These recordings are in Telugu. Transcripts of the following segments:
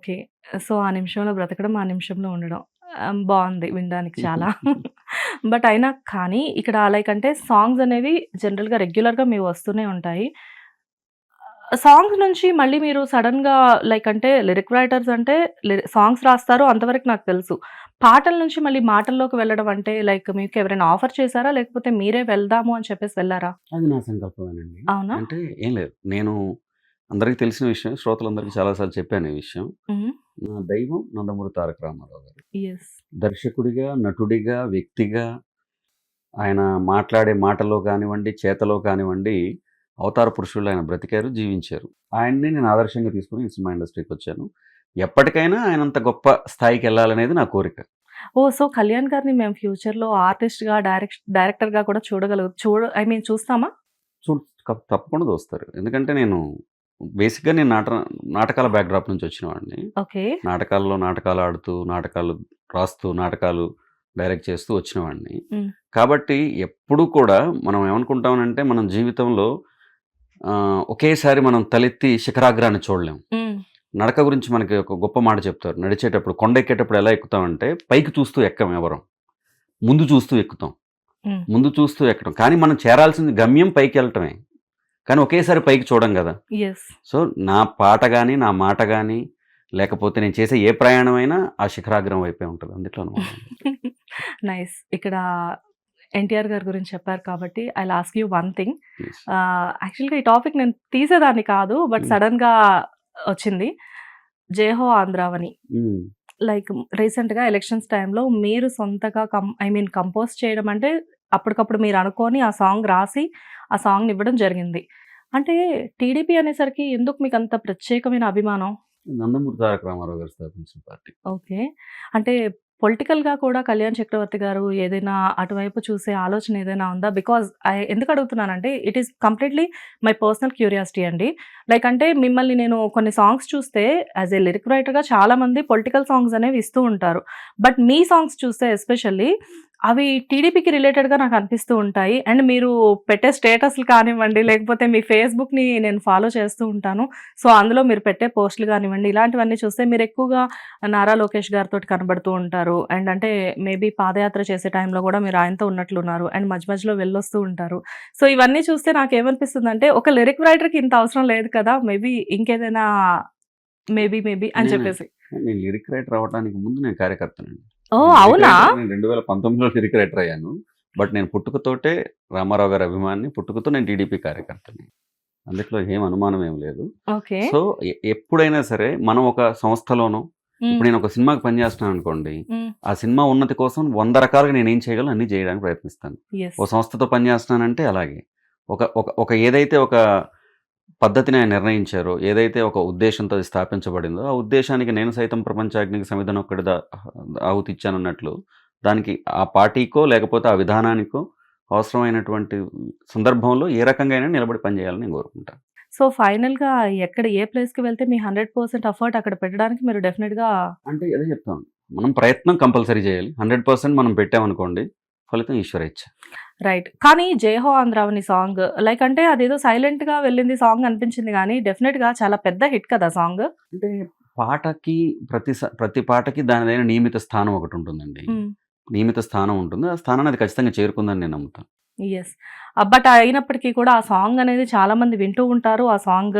ఓకే. సో, ఆ నిమిషంలో బ్రతకడం, ఆ నిమిషంలో ఉండడం. బావుంది వినడానికి చాలా. బట్ అయినా కానీ ఇక్కడ లైక్ అంటే సాంగ్స్ అనేవి జనరల్‌గా రెగ్యులర్‌గా మీవి వస్తూనే ఉంటాయి. సాంగ్స్ నుంచి మళ్ళీ మీరు సడెన్‌గా లైక్ అంటే లిరిక్ రైటర్స్ అంటే సాంగ్స్ రాస్తారు అంతవరకు నాకు తెలుసు. పాటల నుంచి మళ్ళీ మాటల్లోకి వెళ్ళడం అంటే లైక్ మీకు ఎవరైనా ఆఫర్ చేసారా? లేకపోతే మీరే వెళ్దాము అని చెప్పేసి వెళ్ళారా? అది నా సంకల్పమేనండి. అవునా? అంటే ఏం లేదు. నేను అందరికి తెలిసిన విషయం శ్రోతలందరికీ చాలా సార్లు చెప్పాను ఈ విషయం. నా దైవం నందమూరి తారక రామారావు గారు. దర్శకుడిగా, నటుడిగా, వ్యక్తిగా ఆయన మాట్లాడే మాటలో కానివ్వండి, చేతలో కానివ్వండి అవతార పురుషుల్లో ఆయన బ్రతికారు, జీవించారు. ఆయన్ని నేను ఆదర్శంగా తీసుకొని ఈ సినిమా ఇండస్ట్రీకొచ్చాను. ఎప్పటికైనా ఆయనంత గొప్ప స్థాయికెళ్ళాలనేది నా కోరిక. ఓహ్! సో, కళ్యాణ్ గారిని మేము ఫ్యూచర్‌లో ఆర్టిస్ట్‌గా, డైరెక్ట్ డైరెక్టర్‌గా కూడా చూడగలుగు చూడ ఐ మీన్ చూస్తామా? క తప్పకుండా చూస్తారు. ఎందుకంటే నేను బేసిక్‌గా నేను నాట నాటకాల బ్యాక్‌డ్రాప్ నుంచి వచ్చిన వాడిని. ఓకే. నాటకాల్లో నాటకాలు ఆడుతూ, నాటకాలు రాస్తూ, నాటకాలు డైరెక్ట్ చేస్తూ వచ్చిన వాడిని. కాబట్టి ఎప్పుడూ కూడా మనం ఏమనుకుంటామనంటే మనం జీవితంలో ఒకేసారి మనం తలెత్తి శిఖరాగ్రాన్ని చూడలేం. హ్మ్. నడక గురించి మనకి ఒక గొప్ప మాట చెప్తారు. నడిచేటప్పుడు కొండ ఎక్కేటప్పుడు ఎలా ఎక్కుతామంటే పైకి చూస్తూ ఎక్కం ఎవరం. ముందు చూస్తూ ఎక్కుతాం. ముందు చూస్తూ ఎక్కడం. కానీ మనం చేరాల్సింది గమ్యం పైకెళ్ళటమే. కానీ ఒకేసారి పైకి చూడం! యెస్. సో, నా పాట గాని, నా మాట గాని లేకపోతే నేను చేసే ఏ ప్రయాణమైనా ఆ శిఖరాగ్రం వైపే ఉంటది. అందుట్లో. నైస్. ఇక్కడ ఎన్టీఆర్ గారి గురించి చెప్పారు కాబట్టి I will ask you one thing. యాక్చువల్‌గా ఈ టాపిక్ నేను తీసేదాన్ని కాదు. బట్. సడెన్‌గా వచ్చింది. 'జయహో ఆంధ్రావని'. లైక్ రీసెంట్‌గా ఎలక్షన్స్ టైమ్‌లో మీరు సొంతగా కం ఐ మీన్ కంపోజ్ చేయడం అంటే అప్పటికప్పుడు మీరు అనుకోని ఆ సాంగ్ రాసి ఆ సాంగ్‌ని ఇవ్వడం జరిగింది. అంటే టీడీపీ అనేసరికి ఎందుకు మీకంత ప్రత్యేకమైన అభిమానం? నందమూరి తారక రామారావు గారు స్థాపించిన పార్టీ. ఓకే. అంటే పొలిటికల్‌గా కూడా కళ్యాణ్ చక్రవర్తి గారు ఏదైనా అటువైపు చూసే ఆలోచన ఏదైనా ఉందా? బికాజ్ ఐ ఎందుకు అడుగుతున్నానంటే it is completely my personal curiosity అండి. లైక్ అంటే మిమ్మల్ని నేను కొన్ని సాంగ్స్ చూస్తే యాస్ ఎ లిరిక్ రైటర్‌గా చాలామంది పొలిటికల్ సాంగ్స్ అనేవి ఇస్తూ ఉంటారు. బట్ మీ సాంగ్స్ చూస్తే ఎస్పెషల్లీ అవి టీడీపీకి రిలేటెడ్‌గా నాకు అనిపిస్తూ ఉంటాయి. అండ్ మీరు పెట్టే స్టేటస్‌లు కానివ్వండి, లేకపోతే మీ ఫేస్‌బుక్‌ని నేను ఫాలో చేస్తూ ఉంటాను. సో, అందులో మీరు పెట్టే పోస్ట్‌లు కానివ్వండి, ఇలాంటివన్నీ చూస్తే మీరు ఎక్కువగా నారా లోకేష్ గారితోటి కనబడుతూ ఉంటారు. అండ్ అంటే మేబీ పాదయాత్ర చేసే టైంలో కూడా మీరు ఆయనతో ఉన్నట్లున్నారు. అండ్ మధ్య మధ్యలో వెళ్ళొస్తూ ఉంటారు. సో, ఇవన్నీ చూస్తే నాకేమనిపిస్తుందంటే ఒక లిరిక్ రైటర్‌కి ఇంత అవసరం లేదు కదా! మేబీ ఇంకేదైనా మేబీ మేబీ అని చెప్పేసి. నేను లిరిక్ రైటర్ అవ్వడానికి ముందు నేను కార్యకర్తనండి. నేను లిరిక్ అవునా? రైటర్ నేను 2019లో లిరిక్ రైటర్ అయ్యాను. బట్ నేను పుట్టుకతోటే రామారావు గారి అభిమానిని. పుట్టుకతో నేను టీడీపీ కార్యకర్తని. అందుట్లో ఏం అనుమానం ఏం లేదు. సో, ఎప్పుడైనా సరే మనం ఒక సంస్థలోనో. ఇప్పుడు నేను ఒక సినిమాకి పనిచేస్తున్నాను అనుకోండి. ఆ సినిమా ఉన్నతి కోసం 100 రకాలుగా నేనేం చేయగలను అన్నీ చేయడానికి ప్రయత్నిస్తాను. ఓ సంస్థతో పనిచేస్తున్నానంటే అలాగే. ఒక ఒక ఏదైతే ఒక పద్ధతిని ఆయన నిర్ణయించారో, ఏదైతే ఒక ఉద్దేశ్యంతో అది స్థాపించబడిందో, ఆ ఉద్దేశానికి నేను సైతం ప్రపంచాగ్నికి సమిధనొక్కడి ద ఆహుతిచ్చానన్నట్లు దానికి ఆ పార్టీకో లేకపోతే ఆ విధానానికో అవసరమైనటువంటి సందర్భంలో ఏ రకంగా అయినా నిలబడి పనిచేయాలని నేను కోరుకుంటాను. సో, ఫైనల్‌గా ఎక్కడ ఏ ప్లేస్‌కి వెళ్తే మీ 100% ఎఫర్ట్ అక్కడ పెట్టడానికి మీరు డెఫినిట్‌గా అంటే అదే చెప్తాను. మనం ప్రయత్నం కంపల్సరీ చేయాలి. 100% మనం పెట్టామనుకోండి ఫలితం ఈశ్వరేచ్ఛ. రైట్. కానీ 'జయహో ఆంధ్రావని' సాంగ్ లైక్ అంటే అదేదో సైలెంట్‌గా వెళ్ళింది సాంగ్ అనిపించింది గానీ డెఫినిట్‌గా చాలా పెద్ద హిట్ కదా సాంగ్. అంటే పాటకి ప్రతి ప్రతి పాటకి దానిదైన నియమిత స్థానం ఒకటుంటుందండి. హ్మ్. నియమిత స్థానం ఉంటుంది. ఆ స్థానాన్ని అది ఖచ్చితంగా చేరుకుందని నేను నమ్ముతాను. ఆహ్, బట్ అయినప్పటికీ కూడా ఆ సాంగ్ అనేది చాలామంది వింటూ ఉంటారు. ఆ సాంగ్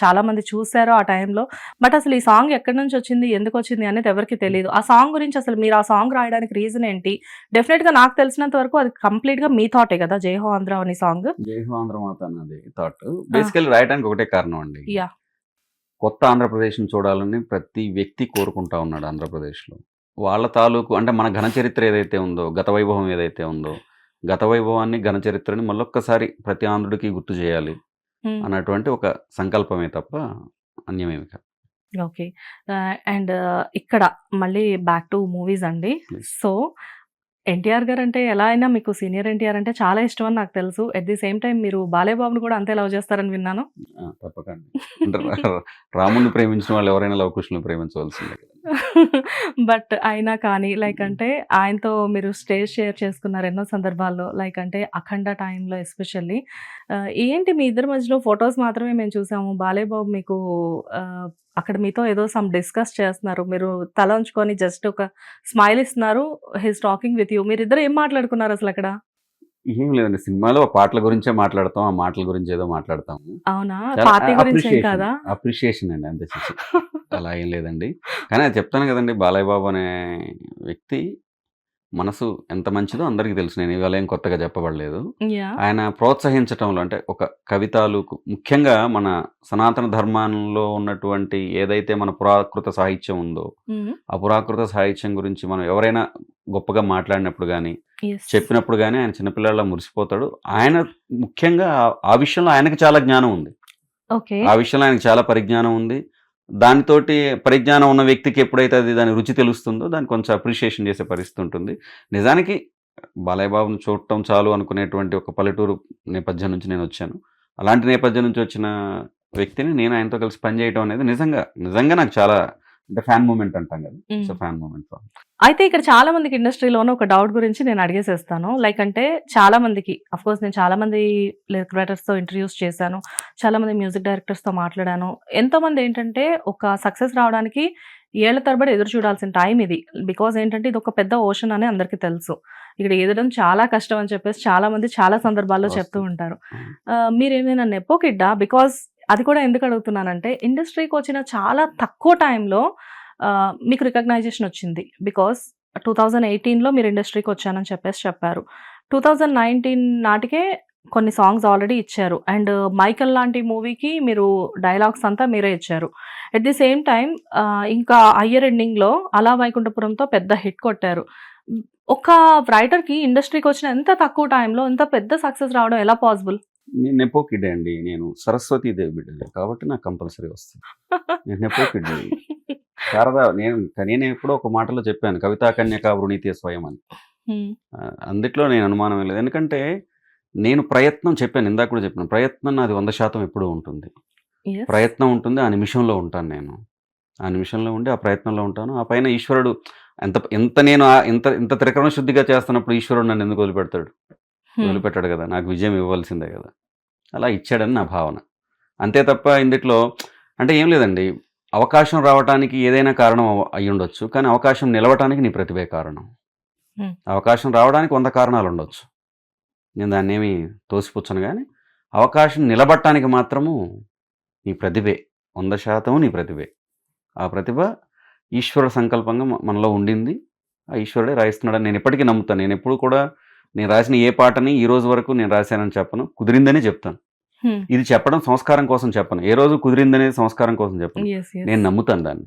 చాలామంది చూసారు ఆ టైంలో. బట్ అసలు ఈ సాంగ్ ఎక్కడి నుంచి వచ్చింది? ఎందుకొచ్చింది? అనేది ఎవరికీ తెలీదు. ఆ సాంగ్ గురించి అసలు మీరు ఆ సాంగ్ రాయడానికి రీజన్ ఏంటి? డెఫినిట్‌గా నాకు తెలిసినంత వరకు అది కంప్లీట్‌గా మీ థాటే కదా! 'జయహో ఆంధ్రావని' సాంగ్. జైహో ఆంధ్రమాత అన్నది థాట్. బేసికల్లీ రాయడానికి ఒకటే కారణం అండి. యాహ్! కొత్త ఆంధ్రప్రదేశ్‌ని చూడాలని ప్రతి వ్యక్తి కోరుకుంటా ఉన్నాడు ఆంధ్రప్రదేశ్‌లో. వాళ్ళ తాలూకు అంటే మన ఘన చరిత్ర ఏదైతే ఉందో, గత వైభవం ఏదైతే ఉందో, గత వైభవాన్ని, ఘన చరిత్రని మళ్ళొక్కసారి ప్రతి ఆంధ్రుడికి గుర్తు చేయాలి. అన్నటువంటి ఒక సంకల్పమే తప్ప అన్యమేమి కాదు. ఓకే. అండ్ ఇక్కడ మళ్ళీ బ్యాక్ టు మూవీస్ అండి. సో, ఎన్టీఆర్ గారంటే ఎలా అయినా మీకు సీనియర్ ఎన్టీఆర్ అంటే చాలా ఇష్టమని నాకు తెలుసు. ఎట్ ది సేమ్ టైమ్ మీరు బాలయ్య బాబుని కూడా అంతే లవ్ చేస్తారని విన్నాను. తప్పకండి. అంటే రా రాముడిని ప్రేమించిన వాళ్ళు ఎవరైనా లవకుశుల్ని ప్రేమించవలసిందే. బట్ అయినా కానీ లైక్ అంటే ఆయనతో మీరు స్టేజ్ షేర్ చేసుకున్నారు ఎన్నో సందర్భాల్లో లైక్ అంటే అఖండ టైంలో ఎస్పెషల్లీ. ఏంటి మీ ఇద్దరి మధ్యలో ఫొటోస్ మాత్రమే మేము చూసాము. బాలయ్య బాబు మీకు అక్కడ మీతో ఏదో సమ్ డిస్కస్ చేస్తున్నారు. మీరు తల ఉంచుకొని జస్ట్ ఒక స్మైల్ ఇస్తున్నారు. His talking with you. మీరు ఇద్దరు ఏం మాట్లాడుకున్నారు అసలు అక్కడ? ఏం లేదండి. సినిమాలో పాటల గురించే మాట్లాడతాం ఆ మాటల గురించి ఏదో మాట్లాడతాము. అవునా? అప్రిషియేషన్ అండి అంతే. అలా ఏం లేదండి. కానీ చెప్తాను కదండి బాలయ్య బాబు అనే వ్యక్తి మనసు ఎంత మంచిదో అందరికీ తెలుసు. నేను ఇవాళ ఏం కొత్తగా చెప్పబడలేదు. ఆయన ప్రోత్సహించటంలో అంటే ఒక కవితాలు ముఖ్యంగా మన సనాతన ధర్మంలో ఉన్నటువంటి ఏదైతే మన పురాకృత సాహిత్యం ఉందో ఆ పురాకృత సాహిత్యం గురించి మనం ఎవరైనా గొప్పగా మాట్లాడినప్పుడు కానీ చెప్పినప్పుడు కానీ ఆయన చిన్నపిల్లల మురిసిపోతాడు. ఆయన ముఖ్యంగా ఆ- విషయంలో ఆయనకు చాలా జ్ఞానం ఉంది. ఆ విషయంలో ఆయనకు చాలా పరిజ్ఞానం ఉంది. దానితోటి పరిజ్ఞానం ఉన్న వ్యక్తికి ఎప్పుడైతే అది దాని రుచి తెలుస్తుందో దాన్ని కొంచెం అప్రిషియేషన్ చేసే పరిస్థితి ఉంటుంది. నిజానికి బాలయ్య బాబుని చూడటం చాలు అనుకునేటువంటి ఒక పల్లెటూరు నేపథ్యం నుంచి నేను వచ్చాను. అలాంటి నేపథ్యం నుంచి వచ్చిన వ్యక్తిని నేను ఆయనతో కలిసి పనిచేయటం అనేది నిజంగా నిజంగా నాకు చాలా అంటే ఫ్యాన్ మూమెంట్ అంటాం కదా. సో ఫ్యాన్ మూమెంట్ అయితే ఇక్కడ చాలా మందికి ఇండస్ట్రీలోనే ఒక డౌట్ గురించి నేను అడిగేసేస్తాను. లైక్ అంటే చాలా మందికి అఫ్ కోర్స్ నేను చాలా మంది లిరిక్ రైటర్స్తో ఇంటర్వ్యూస్ చేశాను. చాలా మంది మ్యూజిక్ డైరెక్టర్స్తో మాట్లాడాను. ఎంతో మంది ఏంటంటే ఒక సక్సెస్ రావడానికి ఏళ్ళ తరబడి ఎదురు చూడాల్సిన టైం ఇది. బికాజ్ ఏంటంటే ఇది ఒక పెద్ద ఓషన్ అని అందరికీ తెలుసు. ఇక్కడ ఎదడం చాలా కష్టం అని చెప్పేసి చాలా మంది చాలా సందర్భాల్లో చెప్తూ ఉంటారు. మీరేమైనా నెపో కిడ్డా? బికాజ్ అది కూడా ఎందుకు అడుగుతున్నానంటే ఇండస్ట్రీకి వచ్చిన చాలా తక్కువ టైంలో మీకు రికగ్నైజేషన్ వచ్చింది. బికాస్ టూ థౌజండ్ ఎయిటీన్లో మీరు ఇండస్ట్రీకి వచ్చానని చెప్పేసి చెప్పారు. టూ థౌజండ్ నైన్టీన్ నాటికే కొన్ని సాంగ్స్ ఆల్రెడీ ఇచ్చారు. అండ్ మైకల్ లాంటి మూవీకి మీరు డైలాగ్స్ అంతా మీరే ఇచ్చారు. ఎట్ ది సేమ్ టైం ఇంకా అయ్యర్ ఎండింగ్లో అలా వైకుంఠపురంతో పెద్ద హిట్ కొట్టారు. ఒక రైటర్కి ఇండస్ట్రీకి వచ్చిన ఎంత తక్కువ టైంలో ఇంత పెద్ద సక్సెస్ రావడం ఎలా పాసిబుల్ నేను నెపో కిడ్ అండి. నేను సరస్వతి దేవి బిడ్డని కాబట్టి నాకు కంపల్సరీ వస్తుంది. నేను నెపో కిడ్ శారదా నేను నేను ఎప్పుడో ఒక మాటలో చెప్పాను కవితా కన్యక వృణీతి స్వయం అని. అందుట్లో నేను అనుమానం లేదు. ఎందుకంటే నేను ప్రయత్నం చెప్పాను ఇందాక కూడా చెప్పాను ప్రయత్నం నాది వంద శాతం ఎప్పుడూ ఉంటుంది. ప్రయత్నం ఉంటుంది ఆ నిమిషంలో ఉంటాను నేను. ఆ నిమిషంలో ఉండి ఆ ప్రయత్నంలో ఉంటాను. ఆ పైన ఈశ్వరుడు ఎంత ఎంత నేను ఇంత ఇంత త్రికరణ శుద్ధిగా చేస్తున్నప్పుడు ఈశ్వరుడు నన్ను ఎందుకు వదిలిపెడతాడు? వదిలిపెట్టాడు కదా నాకు విజయం ఇవ్వాల్సిందే కదా. అలా ఇచ్చాడని నా భావన. అంతే తప్ప ఇందుట్లో అంటే ఏం లేదండి. అవకాశం రావటానికి ఏదైనా కారణం అవ- అయి ఉండొచ్చు కానీ అవకాశం నిలవటానికి నీ ప్రతిభే కారణం. Hmm. అవకాశం రావడానికి వంద కారణాలు ఉండొచ్చు నేను దాన్ని ఏమి తోసిపుచ్చను కానీ అవకాశం నిలబట్టడానికి మాత్రము నీ ప్రతిభే. వంద శాతం నీ ప్రతిభే. ఆ ప్రతిభ ఈశ్వర సంకల్పంగా మనలో ఉండింది. ఆ ఈశ్వరుడే రాయిస్తున్నాడని నేను ఎప్పటికీ నమ్ముతాను నేను ఎప్పుడు కూడా నేను రాసిన ఏ పాటని ఈ రోజు వరకు నేను రాశానని చెప్పను. కుదిరిందనే చెప్తాను. ఇది చెప్పడం సంస్కారం కోసం చెప్పను. ఏ రోజు కుదిరిందనేది సంస్కారం కోసం చెప్పను. నేను నమ్ముతాను దాన్ని.